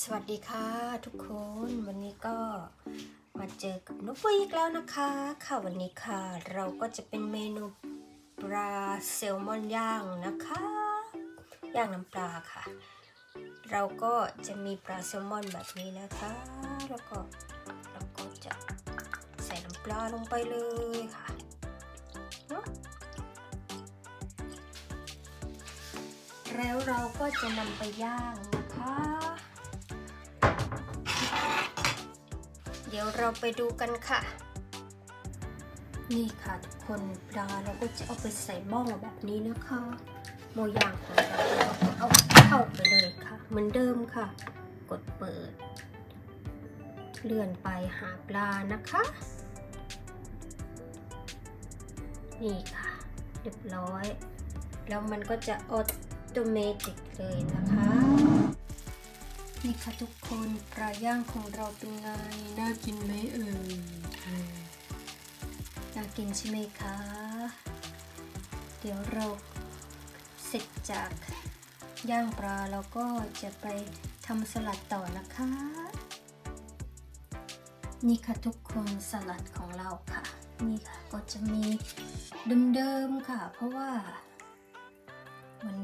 สวัสดีค่ะทุกคนวันนี้ก็มาเจอกับนุ๊กปุ้ยอีกแล้วนะคะ ค่ะวันนี้ค่ะ เราก็จะเป็นเมนูปลาแซลมอนย่างนะคะย่างน้ำปลาค่ะ เราก็จะมีปลาแซลมอนแบบนี้นะคะ แล้วก็เราก็จะใส่น้ำปลาลงไปเลยค่ะแล้วเราก็จะนำไปย่างนะคะ เดี๋ยวเราไปดูกันค่ะ นี่ค่ะทุกคนปลาเราก็จะเอาไปใส่หม้อแบบนี้นะคะหม้อย่างของเราเอาเข้าไปเลยค่ะ เหมือนเดิมค่ะ กดเปิด เลื่อนไปหาปลานะคะ นี่ค่ะ เรียบร้อย แล้วมันก็จะออโตเมติกเลยนะคะ นี่ค่ะทุกคนปลาย่างของเราเป็นไง น่ากินไหมเอ่ยน่ากินใช่ไหมคะ เดี๋ยวเราเสร็จจากย่างปลาเราก็จะไปทำสลัดต่อนะคะ นี่ค่ะทุกคนสลัดของเราค่ะ นี่ค่ะก็จะมีเดิมๆค่ะ เพราะว่ามัน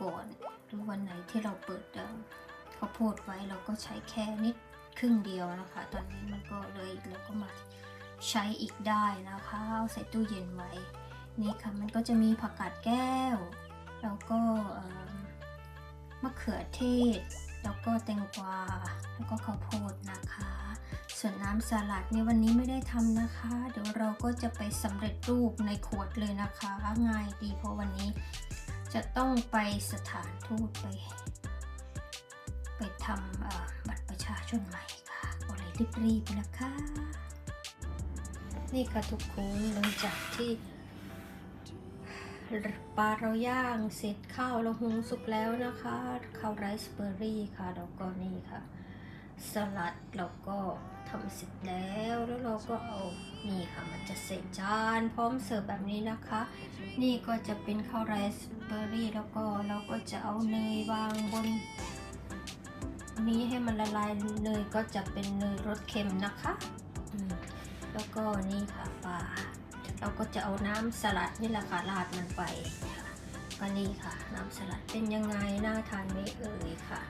ก่อนหรือวันไหนที่เราเปิดเดิม ข้าวโพดไว้เราก็ใช้แค่นิดครึ่งเดียวนะคะ ตอนนี้มันก็เลยเราก็มาใช้อีกได้นะคะเอาใส่ตู้เย็นไว้ นี่ค่ะมันก็จะมีผักกาดแก้ว แล้วก็มมะเขือเทศ แล้วก็แตงกวา แล้วก็ข้าวโพดนะคะ ส่วนน้ำสลัดในวันนี้ไม่ได้ทำนะคะ เดี๋ยวเราก็จะไปสำเร็จรูปในขวดเลยนะคะ ง่ายดีเพราะวันนี้จะต้องไปสถานทูตไป ไปทำบัตรประชาชนใหม่ค่ะก็เลยรีบๆนะคะ นี่ค่ะทุกคนหลังจากที่ปลาเราย่างเสร็จข้าวเราหุงสุกแล้วนะคะข้าวไรซ์เบอร์รี่ค่ะแล้วก็นี่ค่ะ สลัดเราก็ทำเสร็จแล้วแล้วเราก็เอานี่ค่ะมันจะเสร็จจานพร้อมเสิร์ฟแบบนี้นะคะ นี่ก็จะเป็นข้าวไรซ์เบอร์รี่แล้วก็เราก็จะเอาเนยวางบน นี้ให้มันละลายเนยก็จะเป็นเนยรสเค็มนะคะอืมแล้วก็นี่ค่ะปลาเราก็จะเอาน้ำสลัดนี่แหละค่ะราดมันไปค่ะก็นี่ค่ะ น้ำสลัดเป็นยังไงน่าทานไหมเอ่ยค่ะ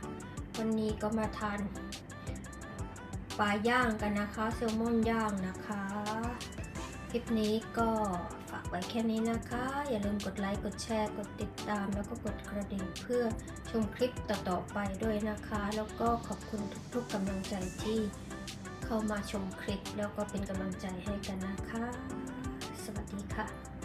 วันนี้ก็มาทานปลาย่างกันนะคะแซลมอนย่างนะคะ คลิปนี้ก็ ฝากไว้แค่นี้นะคะ อย่าลืมกดไลค์กดแชร์ กดติดตาม แล้วก็กดกระดิ่งเพื่อชมคลิปต่อๆไปด้วยนะคะ แล้วก็ขอบคุณทุกๆกำลังใจที่เข้ามาชมคลิป แล้วก็เป็นกำลังใจให้กันนะคะ สวัสดีค่ะ